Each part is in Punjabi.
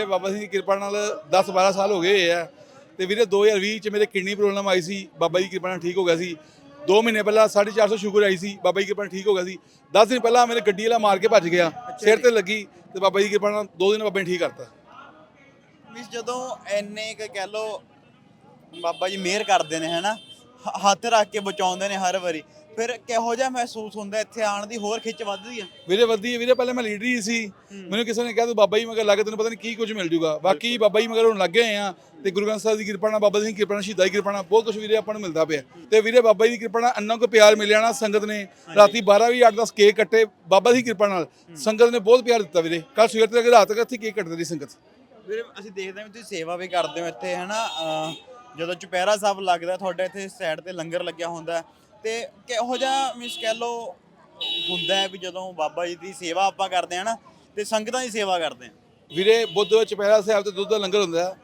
ਵੀਰੇ ਬਾਬਾ ਸਿੰਘ ਦੀ ਕਿਰਪਾ ਨਾਲ 10 12 ਸਾਲ ਹੋ ਗਏ ਆ। ਤੇ ਵੀਰੇ 2020 ਚ ਮੇਰੇ ਕਿਡਨੀ ਪ੍ਰੋਬਲਮ ਆਈ ਸੀ ਬਾਬਾ ਜੀ ਦੀ ਕਿਰਪਾ ਨਾਲ ਠੀਕ ਹੋ ਗਿਆ ਸੀ। 2 ਮਹੀਨੇ ਪਹਿਲਾਂ 450 ਸ਼ੂਗਰ ਆਈ ਸੀ ਬਾਬਾ ਜੀ ਦੀ ਕਿਰਪਾ ਨਾਲ ਠੀਕ ਹੋ ਗਿਆ ਸੀ। 10 ਦਿਨ ਪਹਿਲਾਂ ਮੇਰੇ ਗੱਡੀ ਵਾਲਾ ਮਾਰ ਕੇ ਭੱਜ ਗਿਆ ਸਿਰ ਤੇ ਲੱਗੀ ਤੇ ਬਾਬਾ ਜੀ ਦੀ ਕਿਰਪਾ ਨਾਲ 2 ਦਿਨ ਬਾਬਾ ਨੇ ਠੀਕ ਕਰਤਾ। ਮਿਸ ਜਦੋਂ ਐਨੇ ਕ ਕਹਿ ਲੋ ਬਾਬਾ ਜੀ ਮਿਹਰ ਕਰਦੇ ਨੇ ਹਨਾ? ਹ- ਹੱਥ ਰੱਖ ਕੇ ਬਚਾਉਂਦੇ ਨੇ ਹਰ ਵਾਰੀ। ਫਿਰ ਕਿਹੋ ਜਿਹਾ ਮਹਿਸੂਸ ਹੁੰਦਾ ਇੱਥੇ ਆਉਣ ਦੀ? ਹੋਰ ਖਿੱਚ ਵੱਧਦੀ ਆ? ਵੀਰੇ ਵੱਧੀ ਵੀਰੇ ਪਹਿਲੇ ਮੈਂ ਲੀਡਰ ਹੀ ਸੀ। ਮੈਨੂੰ ਕਿਸੇ ਨੇ ਕਿਹਾ ਤੂੰ ਬਾਬਾ ਜੀ ਮਗਰ ਲੱਗ ਤੈਨੂੰ ਪਤਾ ਨਹੀਂ ਕੀ ਕੁਝ ਮਿਲ ਜੂਗਾ। ਬਾਕੀ ਬਾਬਾ ਜੀ ਮਗਰ ਹੁਣ ਲੱਗੇ ਹੋਏ ਆ ਤੇ ਗੁਰੂ ਗ੍ਰੰਥ ਸਾਹਿਬ ਦੀ ਕਿਰਪਾ ਨਾਲ ਬਾਬਾ ਜੀ ਦੀ ਕਿਰਪਾ ਨਾਲ ਸ਼ਹੀਦਾਂ ਦੀ ਕਿਰਪਾ ਨਾਲ ਬਹੁਤ ਕੁਝ ਵੀਰੇ ਆਪਾਂ ਨੂੰ ਮਿਲਦਾ ਪਿਆ। ਤੇ ਵੀਰੇ ਬਾਬਾ ਜੀ ਦੀ ਕਿਰਪਾ ਨਾਲ ਅੰਨਾ ਕੋ ਪਿਆਰ ਮਿਲਿਆ ਨਾ ਸੰਗਤ ਨੇ। ਰਾਤੀ 12 ਵੀ 8-10 ਕੇਕ ਕੱਟੇ ਬਾਬਾ ਦੀ ਕਿਰਪਾ ਨਾਲ। ਸੰਗਤ ਨੇ ਬਹੁਤ ਪਿਆਰ ਦਿੱਤਾ ਵੀਰੇ। ਕੱਲ ਸਵੇਰ ਤੱਕ ਰਾਤ ਤੱਕ ਇੱਥੇ ਕੇਕ ਕੱਟਦੇ ਰਹੀ ਸੰਗਤ। ਵੀਰੇ ਅਸੀਂ ਦੇਖਦੇ ਹਾਂ ਵੀ ਤੁਸੀਂ ਸੇਵਾ ਵੀ ਕਰਦੇ ਹੋ ਇੱਥੇ ਹਨਾ? ਅਹ ਜਦੋਂ ਚੁਪਹਿਰਾ ਸਾਹਿਬ ਲੱਗਦਾ ਤੁਹਾਡੇ ਇੱਥੇ ਸਾਈਡ ਤੇ ਲੰਗਰ ਲੱਗਿਆ ਹੁੰਦਾ ਤੇ ਕਿਹੋ ਜਿਹਾ ਮਿਸ ਕਹਿ ਲੋ ਹੁੰਦਾ ਹੈ ਵੀ ਜਦੋਂ ਬਾਬਾ ਜੀ ਦੀ ਸੇਵਾ ਆਪਾਂ ਕਰਦੇ ਹਾਂ ਨਾ ਤੇ ਸੰਗਤਾਂ ਦੀ ਸੇਵਾ ਕਰਦੇ ਹਾਂ ਵੀਰੇ ਬੁੱਧਵਾਰ ਚਪੈਰਾ ਸਾਹਿਬ ਤੇ ਦੁੱਧ ਦਾ ਲੰਗਰ ਹੁੰਦਾ।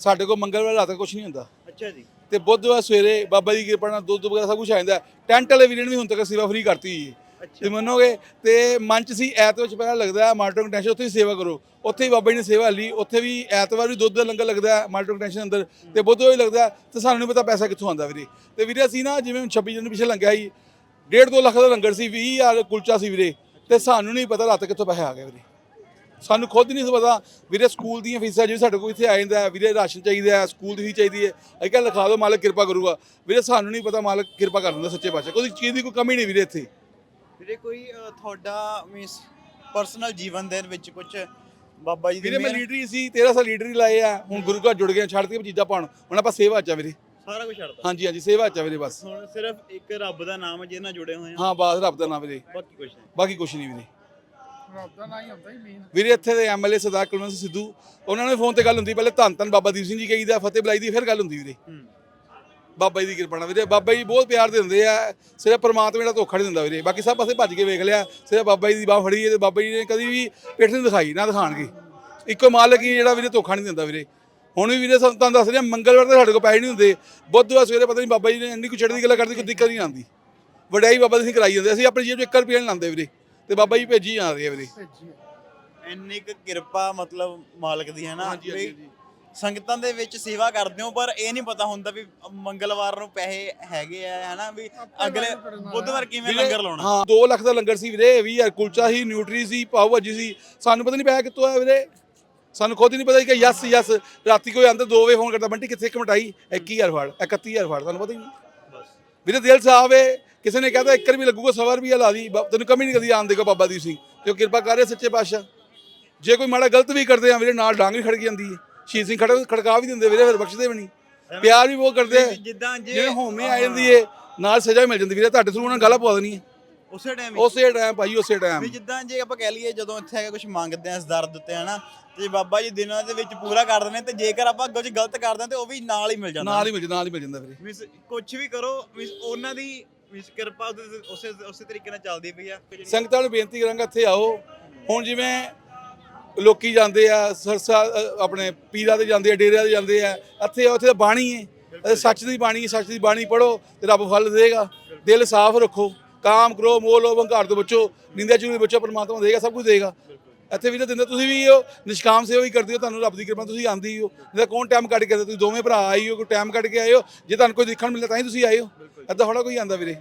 ਸਾਡੇ ਕੋਲ ਮੰਗਲਵਾਰ ਰਾਤ ਕੁਝ ਨਹੀਂ ਹੁੰਦਾ ਅੱਛਾ ਜੀ ਤੇ ਬੁੱਧਵਾਰ ਸਵੇਰੇ ਬਾਬਾ ਜੀ ਦੀ ਕਿਰਪਾ ਨਾਲ ਦੁੱਧ ਵਗੈਰਾ ਸਭ ਕੁਝ ਆ ਜਾਂਦਾ। ਟੈਂਟ ਵਾਲੇ ਵੀਰੇ ਨੇ ਵੀ ਹੁਣ ਤੱਕ ਸੇਵਾ ਫ੍ਰੀ ਕਰਤੀ ਹੈ ਤੇ ਮੰਨੋਗੇ ਤੇ ਮਨ ਚ ਸੀ ਐਤਵਾਰ ਚ ਪਹਿਲਾਂ ਲੱਗਦਾ ਹੈ ਮਾਰਟਿੰਗ ਟੈਂਸ਼ਨ ਉੱਥੇ ਹੀ ਸੇਵਾ ਕਰੋ। ਉੱਥੇ ਹੀ ਬਾਬਾ ਜੀ ਨੇ ਸੇਵਾ ਲਈ ਉੱਥੇ ਵੀ ਐਤਵਾਰ ਵੀ ਦੁੱਧ ਦਾ ਲੰਗਰ ਲੱਗਦਾ ਹੈ ਮਾਰਟਿੰਗ ਟੈਂਸ਼ਨ ਅੰਦਰ। ਤੇ ਬੁੱਧਵਾਰ ਵੀ ਲੱਗਦਾ ਹੈ, ਤੇ ਸਾਨੂੰ ਨਹੀਂ ਪਤਾ ਪੈਸਾ ਕਿੱਥੋਂ ਆਉਂਦਾ ਵੀਰੇ। ਤੇ ਵੀਰੇ ਅਸੀਂ ਨਾ ਜਿਵੇਂ 26 ਜਨ ਪਿੱਛੇ ਲੰਘਿਆ ਸੀ 1.5 2 ਲੱਖ ਦਾ ਲੰਗਰ ਸੀ 20000 ਕੁਲਚਾ ਸੀ ਵੀਰੇ। ਤੇ ਸਾਨੂੰ ਨਹੀਂ ਪਤਾ ਰਾਤ ਕਿੱਥੋਂ ਪੈਸੇ ਆ ਗਿਆ ਵੀਰੇ। ਸਾਨੂੰ ਖੁਦ ਨਹੀਂ ਸੀ ਪਤਾ ਵੀਰੇ ਸਕੂਲ ਦੀਆਂ ਫੀਸਾਂ ਜਿਵੇਂ ਸਾਡੇ ਕੋਲ ਇੱਥੇ ਆ ਜਾਂਦਾ ਵੀਰੇ ਰਾਸ਼ਨ ਚਾਹੀਦਾ ਹੈ ਸਕੂਲ ਦੀ ਫੀਸ ਚਾਹੀਦੀ ਹੈ। ਅੱਜ ਕੱਲ੍ਹ ਲਿਖਾ ਦਿਓ ਮਾਲਕ ਕਿਰਪਾ ਕਰੂਗਾ। ਵੀਰੇ ਸਾਨੂੰ ਨਹੀਂ ਪਤਾ ਮਾਲਕ ਕਿਰਪਾ ਕਰ ਦਿੰਦਾ ਸੱਚੇ ਪਾਤਸ਼ਾਹ ਕੋਈ ਚੀਜ਼ ਦੀ ਕੋਈ ਕਮੀ ਨਹੀਂ ਵੀਰੇ ਇੱਥੇ। ਵੀਰੇ ਕੋਈ ਅਹ, ਤੁਹਾਡਾ ਮਿਸ ਪਰਸਨਲ ਜੀਵਨ ਦੇ ਵਿੱਚ ਕੁਝ ਬਾਬਾ ਜੀ ਦੀ ਵੀਰੇ ਮੈਂ ਮਿਹਰ- ਲੀਡਰ ਸੀ 13 ਸਾਲ ਲੀਡਰ ਲਾਏ ਆ। ਹੁਣ ਗੁਰੂ ਘਰ ਜੁੜ ਗਏ ਛੱਡ ਕੇ ਚੀਜ਼ਾਂ ਪਾਉਣ। ਹੁਣ ਆਪਾਂ ਸੇਵਾ ਚ ਆ ਵੀਰੇ। ਸਾਰਾ ਕੁਝ ਛੱਡਦਾ ਹਾਂਜੀ ਹਾਂਜੀ ਸੇਵਾ ਚ ਆ ਵੀਰੇ ਬਸ। ਹੁਣ ਸਿਰਫ ਇੱਕ ਰੱਬ ਦਾ ਨਾਮ ਹੈ ਜਿਹਦੇ ਨਾਲ ਜੁੜੇ ਹੋਏ ਆ। ਹਾਂ ਬਸ ਰੱਬ ਦਾ ਨਾਮ ਵੀਰੇ। ਬਾਕੀ ਕੁਝ ਨਹੀਂ। ਬਾਕੀ ਕੁਛ ਨਹੀਂ ਵੀਰੇ। ਰੱਬ ਦਾ ਨਾਂ ਹੀ ਹੁੰਦਾ ਹੀ ਮੇਨ ਵੀਰੇ ਇੱਥੇ ਦੇ ਐਮਐਲਏ ਸਰਦਾਰ ਕੁਲਵੰਤ ਸਿੰਘ ਸਿੱਧੂ ਉਹਨਾਂ ਨੇ ਫੋਨ ਤੇ ਗੱਲ ਹੁੰਦੀ ਪਹਿਲੇ ਧੰਨ ਧੰਨ ਬਾਬਾ ਦੀਪ ਸਿੰਘ ਜੀ ਕਹੀਦਾ ਫਤਿਹ ਬੁਲਾਈ ਦੀ ਫਿਰ ਗੱਲ ਹੁੰਦੀ ਵੀਰੇ। ਹੂੰ। ਬਾਬਾ ਜੀ ਦੀ ਕਿਰਪਾ ਨਾਲ ਵੀਰੇ। ਬਾਬਾ ਜੀ ਬਹੁਤ ਪਿਆਰ ਦਿੰਦੇ ਆ। ਸਿਰਫ ਪਰਮਾਤਮਾ ਜਿਹੜਾ ਧੋਖਾ ਨਹੀਂ ਦਿੰਦਾ ਵੀਰੇ। ਬਾਕੀ ਸਭ ਪਾਸੇ ਭੱਜ ਕੇ ਵੇਖ ਲਿਆ। ਸਿਰਫ ਬਾਬਾ ਜੀ ਦੀ ਬਾਹ ਫੜੀ ਹੈ ਤੇ ਬਾਬਾ ਜੀ ਨੇ ਕਦੀ ਵੀ ਪਿੱਠ ਨਹੀਂ ਦਿਖਾਈ ਨਾ ਦਿਖਾਣਗੇ। ਇੱਕੋ ਮਾਲਕ ਹੀ ਜਿਹੜਾ ਵੀਰੇ ਧੋਖਾ ਨਹੀਂ ਦਿੰਦਾ ਵੀਰੇ। ਹੁਣ ਵੀ ਵੀਰੇ ਤੁਹਾਨੂੰ ਦੱਸ ਰਿਹਾ ਮੰਗਲਵਾਰ ਤੇ ਸਾਡੇ ਕੋਲ ਪੈਸੇ ਨਹੀਂ ਹੁੰਦੇ। ਬੁੱਧਵਾਰ ਸਵੇਰੇ ਪਤਾ ਨਹੀਂ ਬਾਬਾ ਜੀ ਨੇ ਇੰਨੀ ਕੁ ਚੜ੍ਹਦੀ ਗੱਲ ਕਰਦੀ ਕੋਈ ਦਿੱਕਤ ਨਹੀਂ ਆਉਂਦੀ। ਵਡਿਆਈ ਬਾਬਾ ਜੀ ਕਰਾਈ ਜਾਂਦੇ ਅਸੀਂ ਆਪਣੀ ਜੇਬ 'ਚ 1 ਰੁਪਿਆ ਨਹੀਂ ਲਾਉਂਦੇ ਵੀਰੇ। ਤੇ ਬਾਬਾ ਜੀ ਭੇਜੀ ਜਾਂਦੇ ਆ ਵੀਰੇ। ਇੰਨੀ ਕੁ ਕਿਰਪਾ ਮਤਲਬ ਮਾਲਕ ਦੀ ਹੈ ਨਾ। ਹਾਂਜੀ, ਹਾਂਜੀ। ਸੰਗਤਾਂ ਦੇ ਵਿੱਚ ਸੇਵਾ ਕਰਦੇ ਹੋ ਪਰ ਇਹ ਨਹੀਂ ਪਤਾ ਹੁੰਦਾ ਵੀ ਮੰਗਲਵਾਰ ਨੂੰ ਪੈਸੇ ਹੈਗੇ ਆ ਹਨਾ ਵੀ ਅਗਲੇ ਬੁੱਧਵਾਰ ਕਿਵੇਂ ਲੰਗਰ ਲਾਉਣਾ? ਹਾਂ 2 ਲੱਖ ਦਾ ਲੰਗਰ ਸੀ ਵੀਰੇ 20000 ਕੁਲਚਾ ਸੀ ਨਿਊਟਰੀ ਸੀ ਪਾਓ ਭਾਜੀ ਸੀ। ਸਾਨੂੰ ਪਤਾ ਨਹੀਂ ਪਿਆ ਕਿੱਥੋਂ ਆਇਆ ਵੀਰੇ। ਸਾਨੂੰ ਖੁਦ ਹੀ ਨਹੀਂ ਪਤਾ ਕਿ ਯਸ ਯਸ। ਰਾਤੀ ਕੋਈ ਆਂਦਾ 2 ਵਜੇ ਫੋਨ ਕਰਦਾ ਬੰਟੀ ਕਿੱਥੇ ਇੱਕ ਮਟਾਈ 21000 ਫੜ 31000 ਫੜ ਤੁਹਾਨੂੰ ਪਤਾ ਹੀ ਨਹੀਂ। ਬਸ ਵੀਰੇ ਦਿਲ ਸਾਫ਼ ਹੈ ਕਿਸੇ ਨੇ ਕਹਤਾ 1 ਰੁਪਏ ਲੱਗੂਗਾ ਸਵਾ ਰੁਪਏ ਲਾ ਦੀ। ਤੈਨੂੰ ਕਮੀ ਨਹੀਂ ਕਦੀ ਆਣ ਦੇਗਾ ਬਾਬਾ ਦੀਪ ਸਿੰਘ। ਤੇ ਉਹ ਕਿਰਪਾ ਕਰ ਰਿਹਾ ਸੱਚੇ ਪਾਤਸ਼ਾਹ। ਜੇ ਕੋਈ ਮਾੜਾ ਗਲਤ ਵੀ ਕਰਦੇ ਆ ਵੀਰੇ ਨਾਲ ਡਾਂਗ ਵੀ ਖੜਕ ਜਾਂਦੀ ਹੈ ਸ਼ਹੀਦ ਸਿੰਘ ਖੜਕ ਖੜਕਾ ਵੀ ਦਿੰਦੇ ਵੀਰੇ ਫਿਰ ਬਖਸ਼ਦੇ ਵੀ ਨਹੀਂ। ਪਿਆਰ ਵੀ ਬਹੁਤ ਕਰਦੇ ਜਿੱਦਾਂ ਜੇ ਹੋਮੇ ਆ ਜਾਂਦੀ ਏ ਨਾਲ ਸਜ਼ਾ ਵੀ ਮਿਲ ਜਾਂਦੀ ਵੀਰੇ ਤੁਹਾਡੇ ਥਰੂ ਉਹਨਾਂ ਗਾਲਾਂ ਪਵਾ ਦੇਣੀ ਹੈ ਉਸੇ ਟਾਈਮ ਉਸੇ ਟਾਈਮ ਭਾਈ ਉਸੇ ਵੀ ਟਾਈਮ ਜਿੱਦਾਂ ਜੇ ਆਪਾਂ ਕਹਿ ਲਈਏ ਜਦੋਂ ਇੱਥੇ ਆ ਕੇ ਕੁਝ ਮੰਗਦੇ ਆ ਇਸ ਦਰਦ ਉੱਤੇ ਹਨਾ ਤੇ ਬਾਬਾ ਜੀ ਦਿਨਾਂ ਦੇ ਵਿੱਚ ਪੂਰਾ ਕਰ ਦਿੰਦੇ ਤੇ ਜੇਕਰ ਆਪਾਂ ਕੁਝ ਗਲਤ ਕਰਦੇ ਤੇ ਉਹ ਵੀ ਨਾਲ ਹੀ ਮਿਲ ਜਾਂਦਾ। ਨਾਲ ਹੀ ਮਿਲ ਜਾਂਦਾ ਨਾਲ ਹੀ ਮਿਲ ਜਾਂਦਾ ਵੀਰੇ। ਮਿਸ ਕੁਝ ਵੀ ਕਰੋ ਮਿਸ ਉਹਨਾਂ ਦੀ ਮਿਸ ਕਿਰਪਾ ਉਸੇ ਉਸੇ ਤਰੀਕੇ ਨਾਲ ਚੱਲਦੀ ਪਈ ਆ। ਸੰਗਤਾਂ ਨੂੰ ਬੇਨਤੀ ਕਰਾਂਗਾ ਇੱਥੇ ਆਓ। ਹੁਣ ਜਿਵੇਂ ਲੋਕੀ ਜਾਂਦੇ ਆ ਸਰਸਾ ਅ, ਆਪਣੇ ਪੀਰਾਂ ਤੇ ਜਾਂਦੇ ਆ ਡੇਰਿਆਂ ਤੇ ਜਾਂਦੇ ਆ ਇੱਥੇ ਉੱਥੇ ਤਾਂ ਬਾਣੀ ਹੈ ਇਹ ਸੱਚ ਦੀ ਬਾਣੀ ਹੈ ਸੱਚ ਦੀ ਬਾਣੀ ਪੜੋ ਤੇ ਰੱਬ ਫਲ ਦੇਗਾ ਦਿਲ ਸਾਫ਼ ਰੱਖੋ ਕਾਮ ਕਰੋ ਮੋਹ ਲੋਭ ਹੰਕਾਰ ਤੋਂ ਬਚੋ ਨਿੰਦਿਆ ਚੁਗਲੀ ਬਚੋ ਪਰਮਾਤਮਾ ਦੇਗਾ ਸਭ ਕੁਝ ਦੇਗਾ ਇੱਥੇ ਵੀ ਤਾਂ ਦਿੰਦੇ ਤੁਸੀਂ ਵੀ ਹੋ ਨਿਸ਼ਕਾਮ ਸੇਵਾ ਵੀ ਕਰਦੇ ਹੋ ਤੁਹਾਨੂੰ ਰੱਬ ਦੀ ਕਿਰਪਾ ਤੁਸੀਂ ਆਂਦੀ ਹੋ। ਨਹੀਂ ਤਾਂ ਕੌਣ ਟਾਈਮ ਕੱਢ ਕੇ ਆਉਂਦਾ? ਤੁਸੀਂ ਦੋਵੇਂ ਭਰਾ ਆਈ ਹੋ ਕੋਈ ਟਾਈਮ ਕੱਢ ਕੇ ਆਏ ਹੋ ਜੇ ਤੁਹਾਨੂੰ ਕੋਈ ਦੇਖਣ ਮਿਲਿਆ ਤਾਂ ਹੀ ਤੁਸੀਂ ਆਏ ਹੋ। ਏਦਾਂ ਥੋੜਾ ਕੋਈ ਆਂਦਾ ਵੀਰੇ।